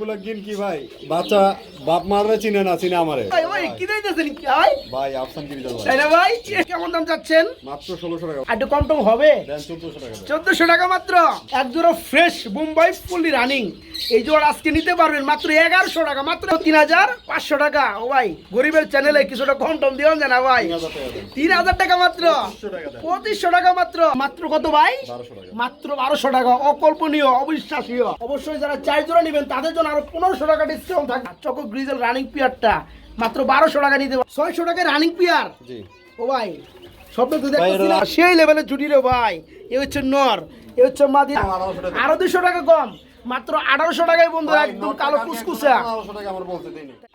বাচ্চাগুলো গিন কি ভাই? বাচ্চা বাপ মাররে চিনে না চিনে আমারে। ভাই ভাই কি দিতেছেন কি ভাই? ভাই আফসান কি ভাই ভাই? কেমন দাম চাচ্ছেন? মাত্র টাকা। একটু কম টম হবে? টাকা মাত্র। এক জোড়া ফ্রেশ মুম্বাই ফুললি রানিং। এই জোড়া আজকে নিতে পারবেন মাত্র টাকা মাত্র তিন হাজার পাঁচশো টাকা। ও ভাই গরিবের চ্যানেলে কিছুটা কম টম দিও না ভাই? তিন হাজার টাকা মাত্র। টাকা মাত্র। মাত্র কত ভাই? মাত্র বারোশো টাকা। অকল্পনীয় অবিশ্বাসীয়। অবশ্যই যারা চার জোড়া নেবেন তাদের জন্য আরও পনেরোশো টাকা ডিসকাউন্ট থাকবে। চকো গ্রিজেল রানিং পিয়ারটা মাত্র বারোশো টাকা নিতে ছয়শো টাকা রানিং পিয়ার ও ভাই স্বপ্ন তো দেখতেছি না। সেই লেভেলের জুটি রে ভাই। এ হচ্ছে নর এ হচ্ছে মাদি। আরও দুশো টাকা। কম। মাত্র আঠারোশো টাকায় বন্ধু একদম কালো কুসকুসা।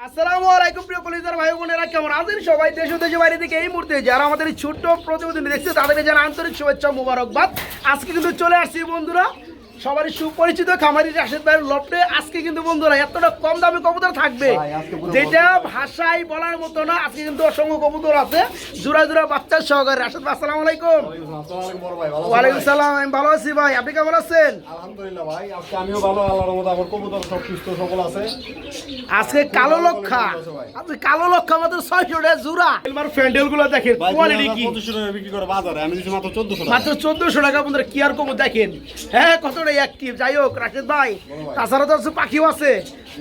আসসালামু আলাইকুম প্রিয় ভাই বোনেরা কেমন আছেন সবাই? দেশ বাইরে থেকে এই মুহূর্তে যারা আমাদের ছোট্ট প্রতিবেদন দেখছে তাদেরকে জানা আন্তরিক শুভেচ্ছা মুবারকবাদ। আজকে কিন্তু চলে আসছি বন্ধুরা সবারই সুপরিচিত খামারি রাশেদ ভাইয়ের লপটে আজকে কিন্তু বন্ধুরা এতটা কম দামে কবুতর থাকবে। ভাই, আজকে পুরো যেটা ভাষায় বলার মতো না আজকে কিন্তু অসংখ্য কবুতর আছে। জোড়া জোড়া বাচ্চার সহকারে। রাশেদ ভাই আসসালামু আলাইকুম। আসসালামু আলাইকুম বড় ভাই ভালো আছেন ওয়ালাইকুম? সালাম আমি ভালো আছি ভাই। আপনি কেমন আছেন? আলহামদুলিল্লাহ ভাই আজকে আমিও ভালো আল্লাহর রহমতে আমার কবুতর সব সুস্থ সবল আছে। আজকে কালো লক্ষা। আজকে কালো লক্ষা মাত্র ছয়শো টাকা জোড়া। এলমার প্যান্ডেলগুলো দেখেন কোয়ালিটি কি? টাকা বিক্রি করে বাজারে। আমি দিচ্ছি মাত্র চোদ্দশো টাকা। মাত্র চোদ্দশো টাকা বন্ধুরা কি আর কম দেখেন? হ্যাঁ কতটা অ্যাক্টিভ যাই হোক রাশেদ ভাই তাছাড়া তো পাখিও আছে।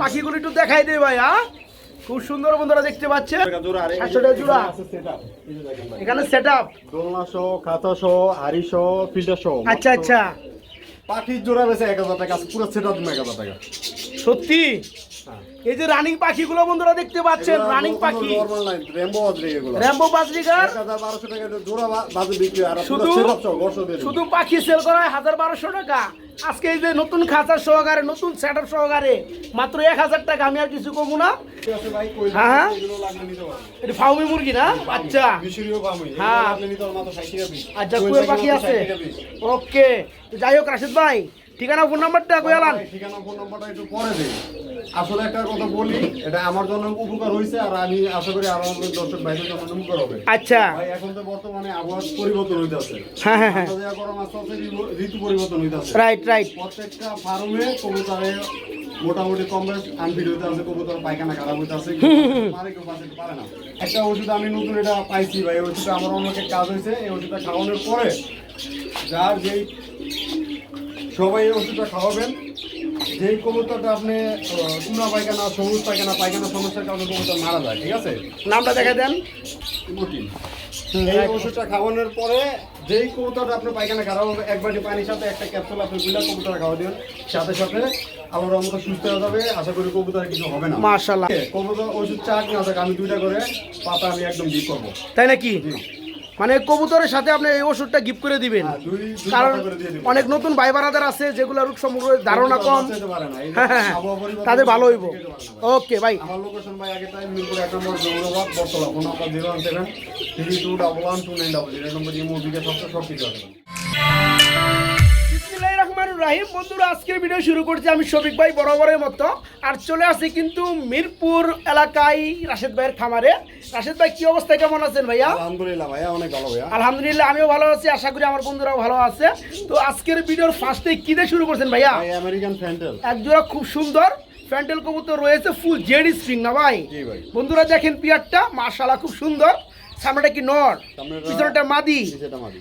পাখিগুলো একটু দেখাই দে ভাই হ্যাঁ? খুব সুন্দর বন্ধুরা দেখতে পাচ্ছেন। এখানে সেট আপ দোলনা সহ খাতা সহ হাড়ি সহ ফিল্টার সহ। আচ্ছা আচ্ছা। পাখির জোড়া বেছে এক হাজার টাকা পুরো সেট আপ এক হাজার টাকা সত্যি। এই যে রানিং পাখিগুলো বন্ধুরা দেখতে পাচ্ছেন রানিং পাখি। নরমাল এগুলো। র্যাম্বো বাজরিকার এক টাকা দিয়ে জোড়া বাজে বিক্রি আর শুধু। শুধু পাখি সেল করা হয় হাজার বারোশো টাকা। আজকে এই যে নতুন খাঁচার সহকারে নতুন সেট সহকারে মাত্র এক হাজার টাকা আমি আর কিছু কমু না। হ্যাঁ। এটা ফাউমি মুরগি না? আচ্ছা। হ্যাঁ। লাগলে নিতে মাত্র 60 টাকা আচ্ছা কুয়ের পাখি আছে? 60 টাকা piece। ওকে। যাই হোক রাশিদ ভাই ঠিকানা ফোন নাম্বারটা কই আলান? ঠিকানা ফোন নাম্বারটা একটু পরে দিই আসলে একটা কথা বলি এটা আমার জন্য উপকার হয়েছে আর আমি আশা করি আরও আমাদের দর্শক ভাইদের জন্য উপকার হবে। আচ্ছা। ভাই এখন তো বর্তমানে আবহাওয়া পরিবর্তন হইতে আছে হ্যাঁ হ্যাঁ। হ্যাঁ গরম আস্তে আস্তে ঋতু- পরিবর্তন হইতে আছে রাইট রাইট প্রত্যেকটা ফার্মে কবুতরে মোটামুটি কম বেশ আনফিট হইতে আছে কবুতর পায়খানা খারাপ হইতে আছে পারে কেউ বাঁচাতে পারে না। একটা ওষুধ আমি নতুন এটা পাইছি ভাই ওষুধটা আমার অনেক কাজ হয়েছে এই ওষুধটা খাওয়ানোর পরে যার যেই সবাই এই ওষুধটা খাওয়াবেন। যেই কবুতরটা আপনি চুনা পায়খানা সবুজ পায়খানা পায়খানা সমস্যার কারণে কবুতর মারা যায় ঠিক আছে? নামটা দেখা দেন। এই ওষুধটা খাওয়ানোর পরে যেই কবুতরটা আপনার পায়খানা খারাপ হবে এক বাটি পানির সাথে একটা ক্যাপসুল আপনি গুলা কবুতর খাওয়া দিন সাথে সাথে আমার অঙ্ক সুস্থ হয়ে যাবে আশা করি কবুতর কিছু হবে না। মাশাআল্লাহ। কবুতর ওষুধ চাক না থাক আমি দুইটা করে পাতা আমি একদম ডিপ করব। তাই নাকি। মানে কবুতরের সাথে আপনি এই ওষুধটা গিফট করে দিবেন। হ্যাঁ, কারণ অনেক নতুন ভাই বারাদার আছে যেগুলো রোগ সম্পর্কে ধারণা কম। হ্যাঁ হ্যাঁ হ্যাঁ। তাদের ভালো হইব। ওকে ভাই আমার লোকেশন ভাই আগে টাইম মিরপুর এক number জৌরবাদ Battala. Phone number zero one seven three two double one two nine double zero number imo সব কিছু আছে। বিসমিল্লাহির রহমানির রহিম বন্ধুরা আজকের ভিডিও শুরু করছি আমি শফিক ভাই বরাবরের মতো। আর চলে আসি কিন্তু মিরপুর এলাকায় রাশেদ ভাইয়ের খামারে। রাশেদ ভাই কি অবস্থা? কেমন আছেন ভাইয়া? আলহামদুলিল্লাহ ভাইয়া অনেক ভালো ভাইয়া। আলহামদুলিল্লাহ আমিও ভালো আছি আশা করি আমার বন্ধুরাও ভালো আছে। তো আজকের ভিডিওর ফার্স্টে কি দিয়ে শুরু করছেন ভাইয়া? ভাই আমেরিকান ফ্যান্টেল এক জোড়া খুব সুন্দর প্যান্টেল কবুতর রয়েছে ফুল জেড স্প্রিং না ভাই? ভাই। বন্ধুরা দেখেন পিয়ারটা মাশাআল্লাহ খুব সুন্দর। সামনেটা কি নর? পিছনেটা মাদি?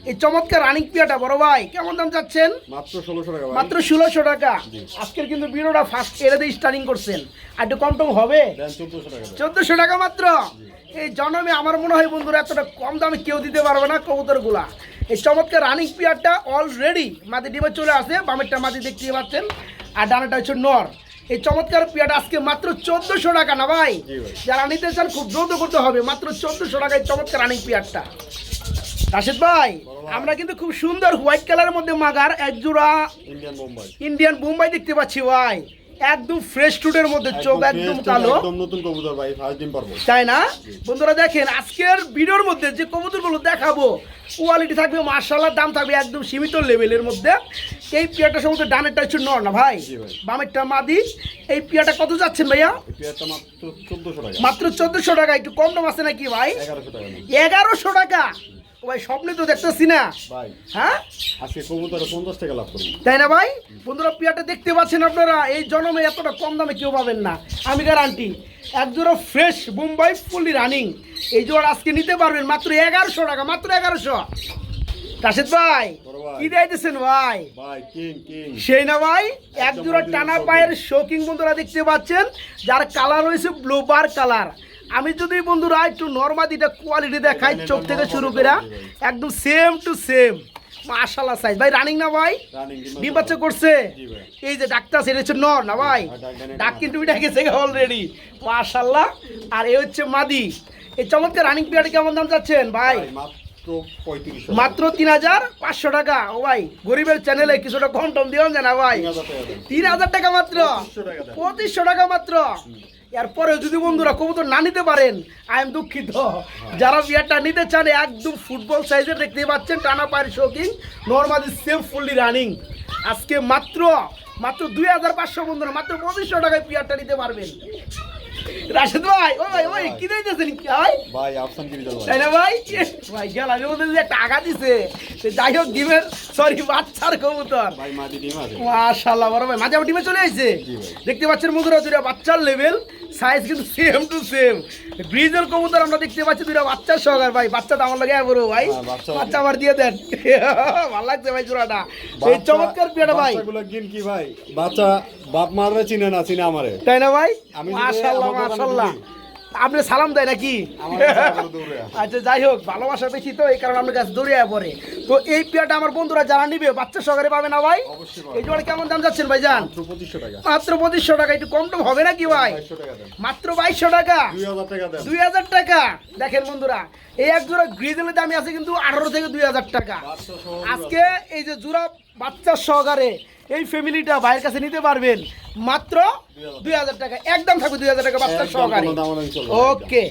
এই চমৎকার রানিং পিয়াটা বড় ভাই কেমন দাম চাচ্ছেন? মাত্র ষোলোশো টাকা মাত্র ষোলোশো টাকা। আজকের কিন্তু ভিডিওটা ফার্স্ট এরে দিয়ে স্টার্টিং করছেন। আর একটু কম টম হবে? চোদ্দশো টাকা। চোদ্দশো টাকা মাত্র? এই জন্মে আমার মনে হয় বন্ধুরা এতটা কম দামে কেউ দিতে পারবে না কবুতরগুলা। এই চমৎকার রানিং পিয়ারটা অলরেডি মাদি ডিমে চলে আসে বামেরটা মাদি দেখতে পাচ্ছেন। আর ডানাটা হচ্ছে নর। এই চমৎকার পিয়াটা আজকে মাত্র চোদ্দশো টাকা না ভাই? যারা নিতে চান খুব দ্রুত করতে হবে মাত্র চোদ্দশো টাকায় চমৎকার রানিং পিয়ারটা। রাশেদ ভাই আমরা কিন্তু খুব সুন্দর হোয়াইট কালারের মধ্যে মাগার একজোড়া ইন্ডিয়ান বোম্বাই ইন্ডিয়ান বোম্বাই দেখতে পাচ্ছি ভাই। একদম ফ্রেশ টুডের মধ্যে চোখ একদম কালো। একদম নতুন কবুতর ভাই ফার্স্ট ডিম পারব। তাই না? বন্ধুরা দেখেন আজকের ভিডিওর মধ্যে যে কবুতরগুলো দেখাবো কোয়ালিটি থাকবে মার্শাল্লাহ দাম থাকবে একদম সীমিত লেভেলের মধ্যে। এই পিয়াটা সমস্ত ডানেরটা হচ্ছে নর না ভাই। বামেরটা মাদি। এই পিয়াটা কত যাচ্ছেন ভাইয়া? মাত্র চোদ্দশো টাকা। মাত্র চোদ্দশো টাকা একটু কম দাম আছে নাকি ভাই? এগারোশো টাকা। ও ভাই স্বপ্নে তো দেখতেছি না। ভাই হ্যাঁ? আজকে কবুতরে পঞ্চাশ টাকা লাভ করি। তাই না ভাই? বন্ধুরা পিয়াটা দেখতে পাচ্ছেন আপনারা? এই জন্মে এতটা কম দামে কেউ পাবেন না। আমি গ্যারান্টি এক জোড়া ফ্রেশ মুম্বাই ফুললি রানিং এই জোড়া আজকে নিতে পারবেন মাত্র এগারোশো টাকা মাত্র এগারোশো। রাশেদ ভাই কি দিয়েছেন ভাই? সেই না ভাই এক জোড়া টানা পায়ের শোকিং বন্ধুরা দেখতে পাচ্ছেন। যার কালার রয়েছে ব্লুবার কালার আমি যদি বন্ধুরা একটু নর্মাদিটা কোয়ালিটি দেখাই চোখ থেকে শুরু করে একদম সেম টু সেম মাশাল্লাহ সাইজ ভাই রানিং না ভাই? ডিম বাচ্চা করছে? এই যে ডাক্তার সেটা হচ্ছে নর না ভাই? হ্যাঁ, ডাক কিন্তু গেছে অলরেডি মাশাল্লাহ আর এ হচ্ছে মাদি। এই চমৎকার রানিং পিরিয়ড কেমন দাম চাচ্ছেন ভাই? মাত্র তিন হাজার পাঁচশো টাকা। ও ভাই গরিবের চ্যানেলে কিছুটা কম টম দিও না ভাই। তিন হাজার টাকা মাত্র। 2500 টাকা দেন। পঁচিশশো টাকা মাত্র। এরপরে যদি বন্ধুরা কবুতর না নিতে পারেন আই এম দুঃখিত। যারা বিয়ারটা নিতে চান একদম ফুটবল সাইজের দেখতে পাচ্ছেন টানা পায়ের show king normally same fully running আজকে মাত্র মাত্র দুই হাজার পাঁচশো বন্ধুরা মাত্র পঁচিশশো টাকায় পিয়ারটা নিতে পারবেন। রাশেদ ভাই ও ভাই ওই কি দিতেছেন কি ভাই ভাই আফসান গিরি ভাই। তাই না ভাই? ভাই গেলামের মধ্যে যে টাকা দিছে। সে যাই হোক ডিমের সরি বাচ্চার কবুতর। ভাই মাটি ডিম আছে। মাশাআল্লাহ বড় ভাই মাঝে টিমে চলে ভাই। দেখতে পাচ্ছেন বন্ধুরা দুইটা বাচ্চার লেভেল সাইজ কিন্তু সেম টু সেম ব্রিজের কবুতর আমরা দেখতে পাচ্ছি দুইটা বাচ্চা সহকার। ভাই বাচ্চাটা আমার লাগে বড় ভাই। হ্যাঁ, বাচ্চা আবার আমার দিয়ে দেন। ভালো লাগছে ভাই জোড়াটা এই চমৎকার পেটা ভাই। এগুলো গিন কি ভাই? বাচ্চা বাপ মারে চিনে না চিনে আমারে। তাই না ভাই? মাশাআল্লাহ মাশাআল্লাহ। আপনি সালাম দেয় নাকি? দৌড়ে। আচ্ছা যাই হোক ভালোবাসা বেশি তো এই কারণে আপনার কাছে দৌড়িয়ে পড়ে। তো এই পেয়াটা আমার বন্ধুরা যারা নিবে বাচ্চা সহকারে পাবে না ভাই? এই জোড়া কেমন দাম যাচ্ছেন ভাই যান মাত্র পঁচিশশো টাকা একটু কম টম হবে নাকি ভাই? মাত্র বাইশশো টাকা? দুই হাজার টাকা দেন। দুই হাজার টাকা? দেখেন বন্ধুরা এই এক জোড়া গ্রিজেলের দামই আছে কিন্তু আঠারো থেকে দুই হাজার টাকা। আজকে এই যে জোড়া বাচ্চার সহকারে এই ফ্যামিলিটা ভাইয়ের কাছে নিতে পারবেন মাত্র দুই হাজার টাকা। একদম থাকবে দুই হাজার টাকা বাচ্চার সহকারে। ওকে।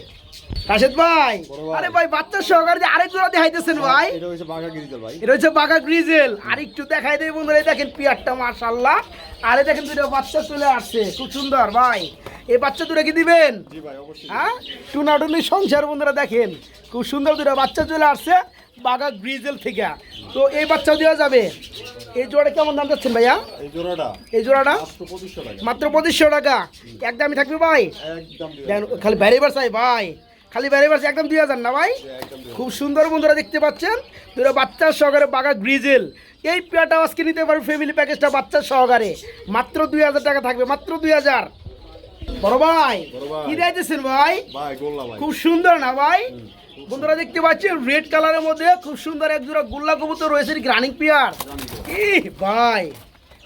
রাশেদ ভাই। আরে ভাই বাচ্চার সহকারে আরেক জোড়া দেখাইতেছেন ভাই। এটা হচ্ছে বাঘা গিরিজল ভাই। এটা হচ্ছে বাঘা গ্রিজেল। আর একটু দেখাই দেয় বন্ধুরা দেখেন পিয়ারটা মাশাল্লাহ আরে দেখেন দুটো বাচ্চা চলে আসছে। খুব সুন্দর ভাই। এই বাচ্চা দুটো কি দিবেন? জি ভাই অবশ্যই। হ্যাঁ? টুনাটুনি সংসার বন্ধুরা দেখেন। খুব সুন্দর দুটো বাচ্চা চলে আসছে। বাঘা গ্রিজেল থেকে। তো এই বাচ্চাও দেওয়া যাবে। এই জোড়া কেমন দাম যাচ্ছেন ভাইয়া? এই জোড়াটা এই জোড়াটা? মাত্র পঁচিশশো টাকা। একদমই থাকবে ভাই? খালি ব্যারিবার চাই ভাই। খালি চাই একদম দুই হাজার না ভাই? খুব সুন্দর বন্ধুরা দেখতে পাচ্ছেন। দুটো বাচ্চার সহকারে বাঘা গ্রিজেল। এই পেয়াটা আজকে নিতে পারবে ফ্যামিলি প্যাকেজটা বাচ্চার সহকারে। মাত্র দুই হাজার টাকা থাকবে মাত্র দুই হাজার। বড় ভাই। কি দিয়েছেন ভাই? খুব সুন্দর না ভাই? বন্ধুরা দেখতে পাচ্ছেন রেড কালারের মধ্যে খুব সুন্দর এক জোড়া গোল্লা কবুতর রয়েছে গ্রানিং পিয়ার ই ভাই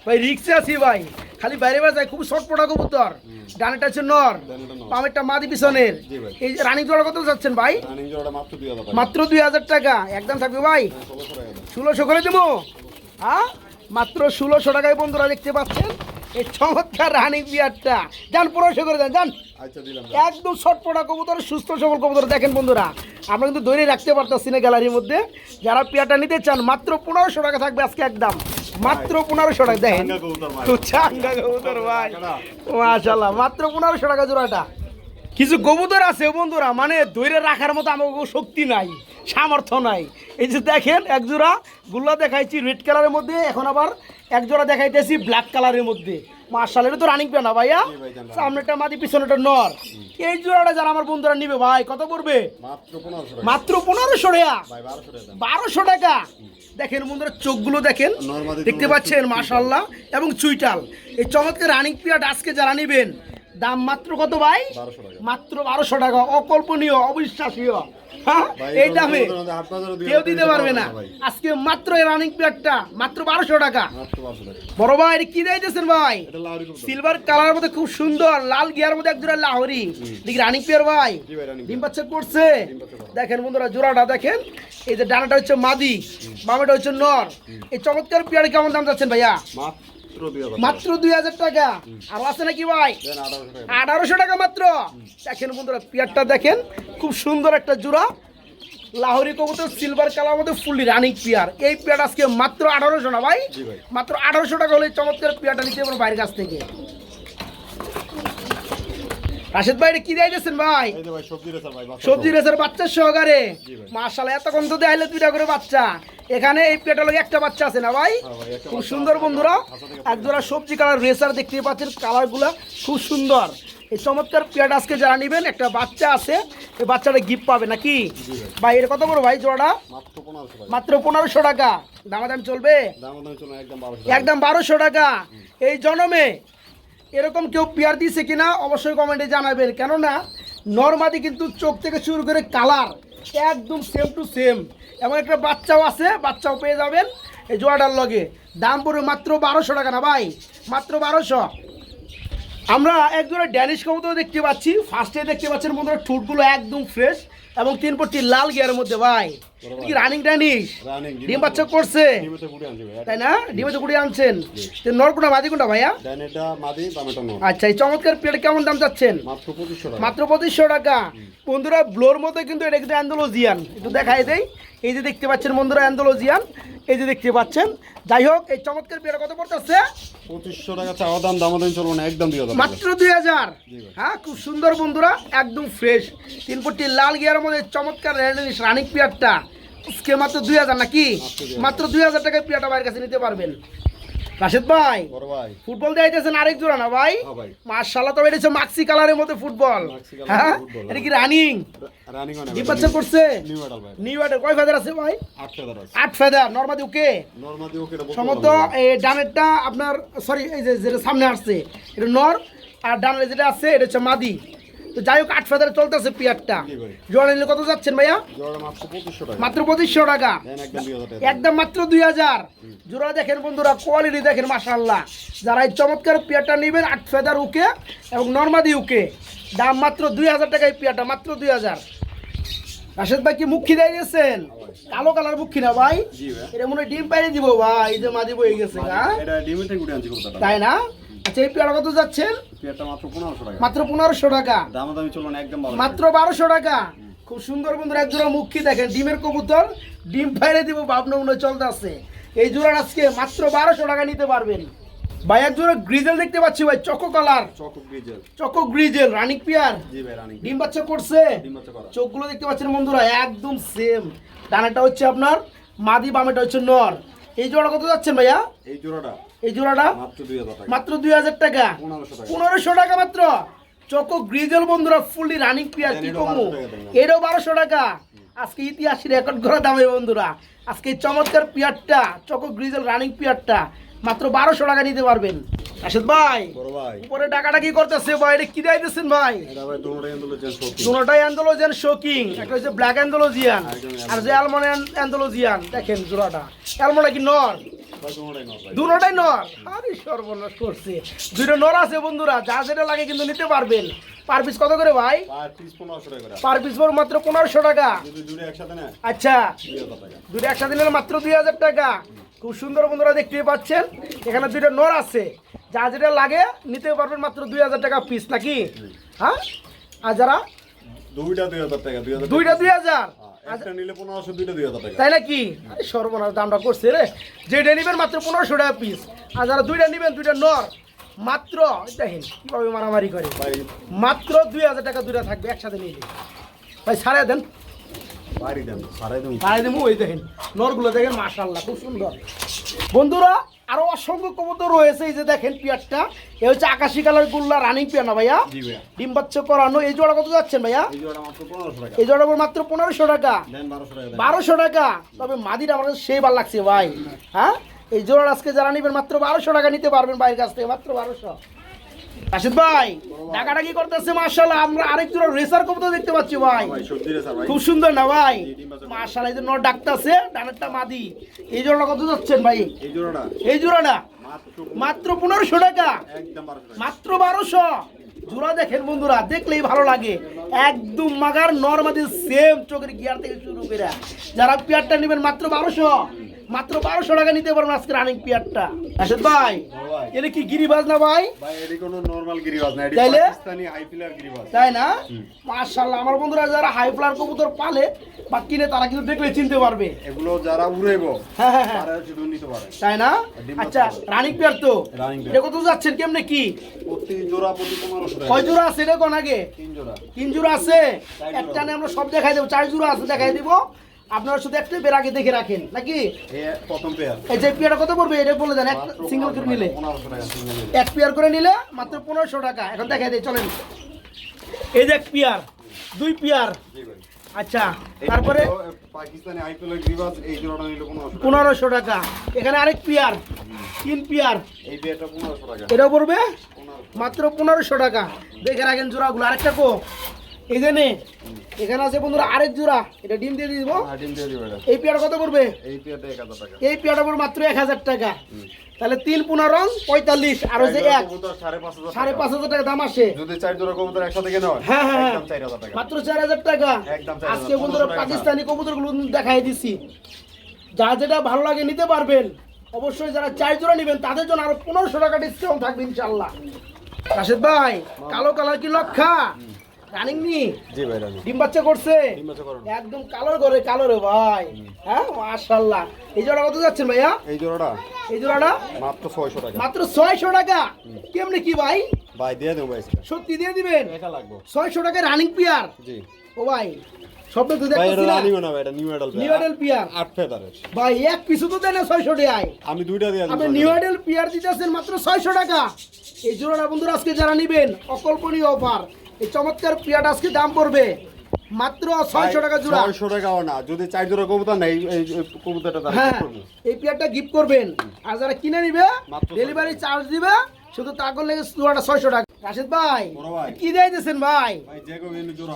ভাই রিক্সে আছি ভাই। খালি বাইরে বাইরে যায় খুব শর্ট পড়া কবুতর ডানেটা হচ্ছে নর পামেরটা মাদি পিছনের। এই রানিং জোড়া কত যাচ্ছেন ভাই? মাত্র দুই হাজার টাকা। একদম থাকবে ভাই। ষোলোশো ষোলোশো করে দেবো? হ্যাঁ মাত্র ষোলোশো টাকায় বন্ধুরা দেখতে পাচ্ছেন। এই চমৎকার রানিং বিয়ারটা। যান করে দেন যান। আচ্ছা একদম শর্টপটা কবুতর সুস্থ সবল কবুতর। দেখেন বন্ধুরা আমরা কিন্তু রাখতে পারতেছি না গ্যালারির মধ্যে। যারা পেয়ারটা নিতে চান মাত্র পনেরোশো টাকা থাকবে আজকে একদম। মাত্র পনেরোশো টাকা দেখেন। চাঙ্গা কবুতর ভাই। মাশাল্লাহ মাত্র পনেরোশো টাকা জোড়াটা। কিছু কবুতর আছে বন্ধুরা মানে ধরে রাখার মতো আমার শক্তি নাই সামর্থ্য নাই। এই যে দেখেন এক জোড়া গুল্লা দেখাইছি রেড কালারের মধ্যে। এখন আবার এক জোড়া দেখাইতেছি ব্ল্যাক কালারের মধ্যে। মার্শাল এটা তো রানিং পেনা ভাইয়া? সামনেটা মাদি পিছনেটা নর। এই জোড়াটা যারা আমার বন্ধুরা নিবে ভাই কত পড়বে? মাত্র পনেরোশো টাকা। বারোশো টাকা দেখেন বন্ধুরা চোখগুলো দেখেন। দেখতে পাচ্ছেন। মাশাল্লাহ এবং চুইটাল। এই চমৎকার রানিং পিরিয়ড আজকে যারা নিবেন দাম মাত্র কত ভাই? মাত্র বারোশো টাকা। অকল্পনীয় অবিশ্বাসীয়। এই দামে। কেউ দিতে পারবে না। আজকে মাত্র এই রানিং পিরিয়ডটা মাত্র বারোশো টাকা। বড় ভাই কি দিয়েছেন ভাই? সিলভার কালার মধ্যে খুব সুন্দর লাল গিয়ার মধ্যে এক জোড়া লাহরি। দেখি রানিং পেয়ার ভাই। ডিম বাচ্চা করছে। দেখেন বন্ধুরা জোড়াটা দেখেন। এই যে ডানাটা হচ্ছে মাদি বামেটা হচ্ছে নর। এই চমৎকার পেয়ারে কেমন দাম যাচ্ছেন ভাইয়া? মাত্র দুই হাজার টাকা। আর আছে নাকি ভাই? আঠারোশো টাকা। মাত্র। দেখেন বন্ধুরা পেয়ারটা দেখেন। খুব সুন্দর একটা জোড়া। লাহোরি কবুতর সিলভার কালার মধ্যে ফুললি রানিং পেয়ার। এই পিয়ার আজকে মাত্র আঠারোশো না ভাই? মাত্র আঠারোশো টাকা হলে চমৎকার পিয়ারটা নিতে পারব বাইরের কাছ থেকে। রাশেদ ভাই কি দিয়েছেন ভাই? সবজি রেসার ভাই বাচ্চা সবজি রেসের বাচ্চা সহকারে। মাশাআল্লাহ এতক্ষণ তো দেখাইলে দুইটা করে বাচ্চা। এখানে এই পেটালগে একটা বাচ্চা আছে না ভাই? হ্যাঁ খুব সুন্দর বন্ধুরা খাঁচা থেকে একজোড়া সবজি কালার রেসার দেখতে পাচ্ছেন কালারগুলো খুব সুন্দর। এই চমৎকার পেয়ার আজকে যারা নেবেন একটা বাচ্চা আছে এই বাচ্চাটা গিফট পাবে নাকি? ভাই। এর কত বড় ভাই জোড়া মাত্র পনেরোশো টাকা। দামাদাম চলবে? দাম দাম চলো একদম বারোশো টাকা। এই জনমে এরকম কেউ পেয়ার দিছে কিনা অবশ্যই কমেন্টে জানাবেন। কেননা, নর্মাদি কিন্তু চোখ থেকে শুরু করে কালার একদম সেম টু সেম এমন একটা বাচ্চাও আছে, বাচ্চাও পেয়ে যাবেন এই জোয়াটার লগে। দাম পড়বে মাত্র বারোশো টাকা না ভাই? মাত্র বারোশো। আমরা এক জোড়া ড্যানিশ কবুতর দেখতে পাচ্ছি। ফার্স্টে দেখতে পাচ্ছেন বন্ধুরা, ঠুটগুলো একদম ফ্রেশ এবং তিন পট্টি লাল গিয়ারের মধ্যে ভাই। কি রানিং রানিং ডিম বাচ্চা করছে। তাই না? ডিমে তো কুড়ি আনছেন তো নরকুটা মাদি কোনটা ভাইয়া? আচ্ছা এই চমৎকার পেট কেমন দাম চাচ্ছেন? মাত্র পঁচিশশো টাকা। মাত্র পঁচিশশো টাকা। বন্ধুরা ব্লোর মধ্যে কিন্তু এটা কিন্তু অ্যান্ডোলজিয়ান। একটু দেখাই দেই। এই যে দেখতে পাচ্ছেন বন্ধুরা অ্যান্ডোলজিয়ান। এই যে দেখতে পাচ্ছেন। যাই হোক এই চমৎকার পেয়ারা কত পড়তেছে পঁচিশশো টাকা চাওয়া দাম দাম দাম চলবো না একদম দাম মাত্র দুই হাজার। হ্যাঁ খুব সুন্দর বন্ধুরা একদম ফ্রেশ তিন ফুটটি লাল গিয়ার মধ্যে চমৎকার রানিক পিয়ারটা আজকে মাত্র দুই হাজার নাকি? মাত্র দুই হাজার। টাকায় পিয়াটা বাইরের কাছে নিতে পারবেন। রাশেদ ভাই ফুটবল দেখাইতেছেন আরেক জোড়া না ভাই? হ্যাঁ ভাই। মার্শাল্লাহ তো এটা মাক্সি কালারের মধ্যে ফুটবল। হ্যাঁ? এটা কি রানিং ডিম বাচ্চা করছে নিউ কয় ফেদার আছে ভাই? আট ফেদার নর্মাদি ওকে সম্ভবত এই ডানেরটা আপনার সরি এই যে যেটা সামনে আসছে এটা নর আর ডানের যেটা আছে এটা হচ্ছে মাদি তো যাই হোক আট ফেদারে চলতেছে পিয়ারটা। জোড়া নিলে কত যাচ্ছেন ভাইয়া? মাত্র পঁচিশশো টাকা। একদম মাত্র দুই হাজার। জোড়া দেখেন বন্ধুরা কোয়ালিটি দেখেন মাশাল্লাহ যারা এই চমৎকার পেয়ারটা নেবেন আট ফেদার উকে এবং নর্মাদি উকে দাম মাত্র দুই হাজার টাকা এই পেয়ারটা মাত্র দুই হাজার। রাশেদ ভাই কি মুখি দিয়ে গেছেন কালো কালার মুখি না ভাই? এটা মনে ডিম পাইরে দিব ভাই এই যে মাদি বয়ে গেছে হ্যাঁ? তাই না? আচ্ছা এই পেয়ারা কত যাচ্ছেন পেয়ারটা মাত্র পনেরোশো টাকা। মাত্র পনেরোশো টাকা। দাম দামি চলবো একদম বারোশো। মাত্র বারোশো টাকা। খুব সুন্দর বন্ধুরা এক জোড়া মুখি দেখেন ডিমের কবুতর। ডিম ফাইরে দিব ভাবনা মনে চলতে আছে এই জোড়ার আজকে মাত্র বারোশো টাকা নিতে পারবেন। ভাই এক জোড়া গ্রিজেল দেখতে পাচ্ছি ভাই choco colour. Choco grizzle. Choco grizzle running pair. জি ভাই রানিং ডিম বাচ্চা করছে? ডিম বাচ্চা করা। চোখগুলো দেখতে পাচ্ছেন বন্ধুরা একদম সেম ডানাটা হচ্ছে আপনার মাদি বামেটা হচ্ছে নর। এই জোড়া কত যাচ্ছেন ভাইয়া? এই জোড়াটা এই জোড়াটা? মাত্র দুই হাজার টাকা। পনেরোশো টাকা। মাত্র? চকো গ্রিজেল বন্ধুরা ফুললি রানিং পিয়ার কি কমু? 1200 টাকা বারোশো টাকা। আজকে ইতিহাসের রেকর্ড করা দামে বন্ধুরা। আজকে চমৎকার পিয়ারটা চকো গ্রিজেল রানিং পিয়ারটা মাত্র বারোশো টাকা নিতে পারবেন। রাশেদ ভাই উপরে টাকাটা কি করতেছে ভাই? এটা কি দিতেছেন ভাই? দুটোটাই অ্যান্ডোলজিয়ান শোকিং একটা হচ্ছে ব্ল্যাক অ্যান্ডোলজিয়ান আর যে অ্যালমন অ্যান্ডোলজিয়ান দেখেন জোড়াটা অ্যালমনটা কি নর? দুটোটাই নর আরে সর্বনাশ করছে। দুটো নর আছে বন্ধুরা যা যেটা লাগে কিন্তু নিতে পারবেন। পার পিস কত করে ভাই? পার পিস পর মাত্র পনেরোশো টাকা। আচ্ছা। দুটো একসাথে নিলে মাত্র দুই হাজার টাকা। খুব সুন্দর বন্ধুরা দেখতে পাচ্ছেন। এখানে দুইটা নর আছে। যা যেটা লাগে নিতে পারবেন মাত্র দুই হাজার টাকা পিস নাকি? হ্যাঁ? আর যারা? দুইটা দুই হাজার টাকা দুই হাজার দুইটা দুই হাজার? হ্যাঁ, দুইটা দুই হাজার তাই নাকি? আরে সর্বনাশ দামটা করছে রে। যেটা নিবেন মাত্র পনেরোশো টাকা পিস আর যারা দুইটা নিবেন দুইটা নর মাত্র দেখেন কীভাবে মারামারি করে। মাত্র দুই হাজার টাকা দুইটা থাকবে একসাথে নিলে ভাই দেন দেন। সারাই দেবো ওই দেখেন নরগুলো দেখেন মাশাল্লাহ খুব সুন্দর। বন্ধুরা আরও অসংখ্য কবুতর রয়েছে এই যে দেখেন পিয়ারটা। এ হচ্ছে আকাশি কালার গুল্লা রানিং পিয়ার না ভাইয়া? ডিম বাচ্চা করানো। এই জোড়া কত যাচ্ছেন ভাইয়া? এই জোড়া মাত্র পনেরোশো টাকা। বারোশো টাকা তবে মাদির আমার কাছে সেই ভালো লাগছে ভাই। হ্যাঁ? এই জোড়ার আজকে যারা নেবেন মাত্র বারোশো টাকা নিতে পারবেন বাইরের কাছ থেকে মাত্র বারোশো। রাশিদ ভাই টাকাটা কি করতেছে মার্শাল্লাহ আমরা আরেক জোড়া রেসার কবুতর দেখতে পাচ্ছি ভাই। খুব সুন্দর না ভাই? মার্শাল্লাহ এই ডাকতেছে ডানেরটা মাদি। এই জোড়াটা কত যাচ্ছেন ভাই? এই জোড়াটা। এই জোড়াটা? মাত্র পনেরোশো টাকা? টাকা। মাত্র বারোশো? জোড়া দেখেন বন্ধুরা দেখলেই ভালো লাগে। একদম মাগার নর্মাদি সেম চোখের গিয়ার থেকে শুরু করে। যারা পেয়ারটা নেবেন মাত্র বারোশো। মাত্র বারোশো টাকা নিতে পারবেন আজকে রানিং পিয়ারটা রাশেদ ভাই এটা কি গিরিবাজ না ভাই? এটি এটি তাইলে? তাই না? মার্শাল্লাহ আমার বন্ধুরা যারা হাই ফ্লার কবুতর পালে বা কিনে তারা কিন্তু দেখলে চিনতে পারবে। এগুলো যারা উড়াইবো হ্যাঁ হ্যাঁ হ্যাঁ। তাই না? আচ্ছা। রানিং পেয়ার তো। এটা কত যাচ্ছেন কেমনে কি? কয় জোড়া আছে রে কোন আগে? তিন জোড়া। তিন জোড়া আছে। একটা আমরা সব দেখাই দেবো চার জোড়া আছে দেখাই দিব। আপনারা শুধু একটা বের আগে দেখে রাখেন নাকি? প্রথম পেয়ার এই যে পেয়ারটা কত পড়বে? এটা বলে দেন এক সিঙ্গেল করে নিলে। এক পেয়ার করে নিলে মাত্র পনেরোশো টাকা। এখন দেখাই দিই চলেন। এই যে এক পেয়ার দুই পেয়ার আচ্ছা তারপরে পাকিস্তানি পিলার গিরিবাজ এই জোড়াটা নিলে পনেরোশো টাকা। পনেরোশো টাকা। এখানে আরেক পেয়ার তিন পেয়ার এই পেয়ারটা পনেরোশো টাকা। এটা পড়বে? মাত্র পনেরোশো টাকা। দেখে রাখেন জোড়াগুলো। আরেকটা কো। এখানে এখানে আছে বন্ধুরা আরেক জোড়া এটা ডিম দিয়ে দিব। হ্যাঁ, ডিম দিয়ে দিবে এই পেয়ারটা কত পড়বে? এই পেয়ারটা টাকা। এই পেয়ারটা পড়বে মাত্র এক হাজার টাকা। তাহলে তিন পনেরো পঁয়তাল্লিশ আর ওই যে এক। কবুতর সাড়ে পাঁচ হাজার সাড়ে টাকা। দাম আসে। যদি চার জোড়া কবুতর একসাথে কেনা হয় হ্যাঁ। একদম টাকা। মাত্র চার হাজার টাকা। একদম আজকে বন্ধুরা পাকিস্তানি কবুতরগুলো দেখাই দিছি। যা যেটা ভালো লাগে নিতে পারবেন অবশ্যই যারা চার জোড়া নেবেন তাদের জন্য আরও পনেরোশো টাকা ডিসকাউন্ট থাকবে ইনশাল্লাহ রাশেদ ভাই কালো কালার কি লক্ষা? রানিং নি জি ভাই রানি ডিম বাচ্চা করছে? ডিম বাচ্চা করো একদম কালোর করে কালো রে ভাই। হ্যাঁ মাশাল্লাহ এই জোড়া কত যাচ্ছেন ভাইয়া? এই জোড়াটা? এই জোড়াটা? মাত্র ছয়শো টাকা। মাত্র ছয়শো টাকা? কেমনে কি ভাই? ভাই দিয়ে দেবো ভাই সত্যি দিয়ে দিবেন? একা লাগবো। ছয়শো টাকা রানিং পিয়ার জি। ও ভাই স্বপ্ন তো দেখতেছি না রানিও না এটা নিউ এডাল নিউ এডেল পিয়ার আট ফেদারের ভাই এক পিছু তো দেয় না টাকায়। আমি দুইটা দিয়ে আপনি নিউ এডেল পিয়ার দিতেছেন মাত্র ছয়শো টাকা। এই জোড়াটা বন্ধুরা আজকে যারা নিবেন অকল্পনীয় অফার এই চমৎকার পিয়ারটা আজকে দাম পড়বে। মাত্র ছয়শো টাকা জোড়া। ছয়শো টাকাও না যদি চার জোড়া কবুতর নেই এই কবুতরটা হ্যাঁ এই পেয়ারটা গিফট করবেন। আর যারা কিনে নিবে ডেলিভারি চার্জ দিবে শুধু তাকর লেগে জোড়াটা ছয়শো টাকা। রাশেদ ভাই কি দিয়ে দিয়েছেন ভাই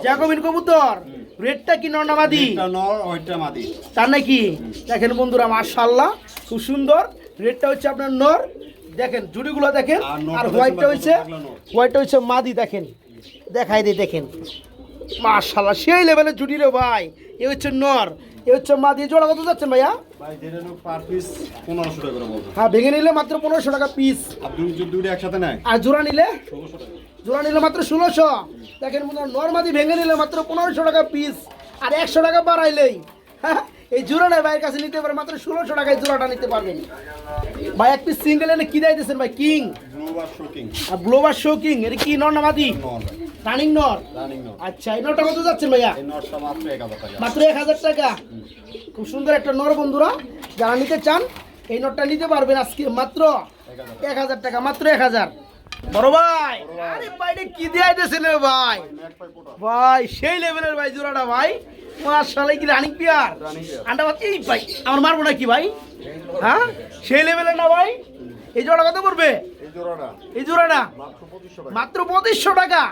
জ্যাকোবিন কবুতর। রেটটা কি নর মাদি। তার নাকি? দেখেন বন্ধুরা মার্শাল্লাহ খুব সুন্দর। রেডটা হচ্ছে আপনার নর। দেখেন জুড়িগুলো দেখেন। আর হোয়াইটটা হচ্ছে হোয়াইটটা হচ্ছে মাদি দেখেন। দেখাই দিই দেখেন। মার্শাল্লাহ সেই লেভেলের জুড়ি রে ভাই। এ হচ্ছে নর এ হচ্ছে মাদি জোড়া কত যাচ্ছেন ভাইয়া? হ্যাঁ ভেঙে নিলে মাত্র পনেরোশো টাকা পিস আর জোড়া নিলে? জোড়া নিলে মাত্র ষোলোশো। দেখেন বন্ধুরা নর্মাদি ভেঙে নিলে মাত্র পনেরোশো টাকা পিস আর একশো টাকা বাড়াইলেই হ্যাঁ, এই জোড়াটা ভাইয়ের কাছে নিতে পারে মাত্র ষোলোশো টাকায় জোড়াটা নিতে পারবেন। ভাই এক পিস সিঙ্গেল এনে কি দিতেছেন ভাই? কিং ব্লু আর শোকিং শো কিং এটা কি নর রানিং নর। রানিং নর? আচ্ছা এই নরটা কত যাচ্ছেন ভাইয়া? মাত্র এক হাজার টাকা। মাত্র এক হাজার টাকা? খুব সুন্দর একটা নর বন্ধুরা যারা নিতে চান এই নটটা নিতে পারবেন আজকে মাত্র এক হাজার টাকা মাত্র এক হাজার। বড় ভাই। আরে বাইরে কি দিয়ে রে ভাই? ভাই সেই লেভেলের ভাই জোড়াটা ভাই। মাশাআল্লাহ কি রানিং পেয়ার। আন্ডা ভাত এই ভাই আমার মারবো না কি ভাই? হ্যাঁ? সেই লেভেলের না ভাই? এই জোড়া কত পড়বে? এই জোড়াটা। মাত্র পঁচিশশো টাকা।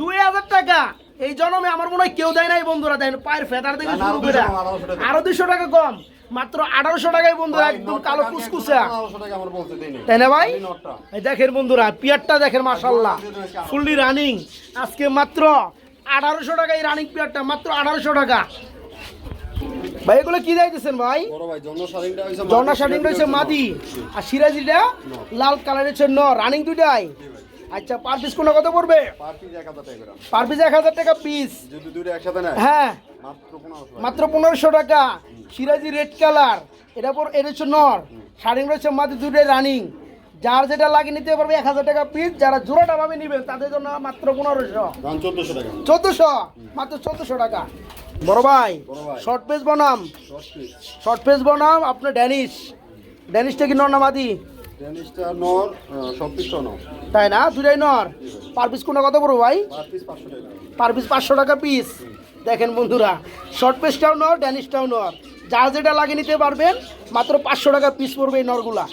দুই হাজার টাকা? এই জন্মে আমার মনে হয় কেউ দেয় নাই বন্ধুরা দেয়। পায়ের ফেদার থেকে শুরু করে 200 টাকা, 1800 টাকা। আরও দুশো টাকা কম মাত্র আঠারোশো টাকায় বন্ধুরা একদম কালো দিই তাই না ভাই? দেখেন বন্ধুরা পিয়ারটা দেখেন মাশাল্লাহ ফুললি রানিং আজকে মাত্র আঠারোশো টাকা এই রানিং পিয়ারটা মাত্র আঠারোশো টাকা। ভাই এগুলো কি দিতেছেন ভাই? জন্য জর্না শার্টিং রয়েছে মাদি। আর সিরাজিটা লাল কালারের ন রানিং দুইটাই। আচ্ছা পার পিস কোনো কত পড়বে? পার পিস এক হাজার টাকা পার পিস টাকা যদি দুইটা একসাথে নেয়? হ্যাঁ। মাত্র পনেরোশো টাকা। মাত্র সিরাজি রেড কালার এটা পর এটা হচ্ছে নর। শাড়িং রয়েছে মাদি দুটোই রানিং যার যেটা লাগে নিতে পারবে এক হাজার টাকা পিস যারা জোড়াটা ভাবে নিবেন তাদের জন্য মাত্র পনেরোশো। চোদ্দশো টাকা। চোদ্দশো? মাত্র চোদ্দশো টাকা। বড় ভাই শর্ট পেজ বনাম। শর্ট পেজ বনাম আপনার ড্যানিশ ড্যানিশটা কি নর না নর আহ, সব পিসটা নর। তাই না? দুটাই নর। পার পিস কোনটা কত পড়ব ভাই? পার পিস পাঁচশো টাকা। পিস পাঁচশো টাকা পিস দেখেন বন্ধুরা শর্ট পেসটাও নর ড্যানিশটাও নর। যার যেটা লাগিয়ে নিতে পারবেন মাত্র পাঁচশো টাকা পিস পড়বে এই নরগুলা।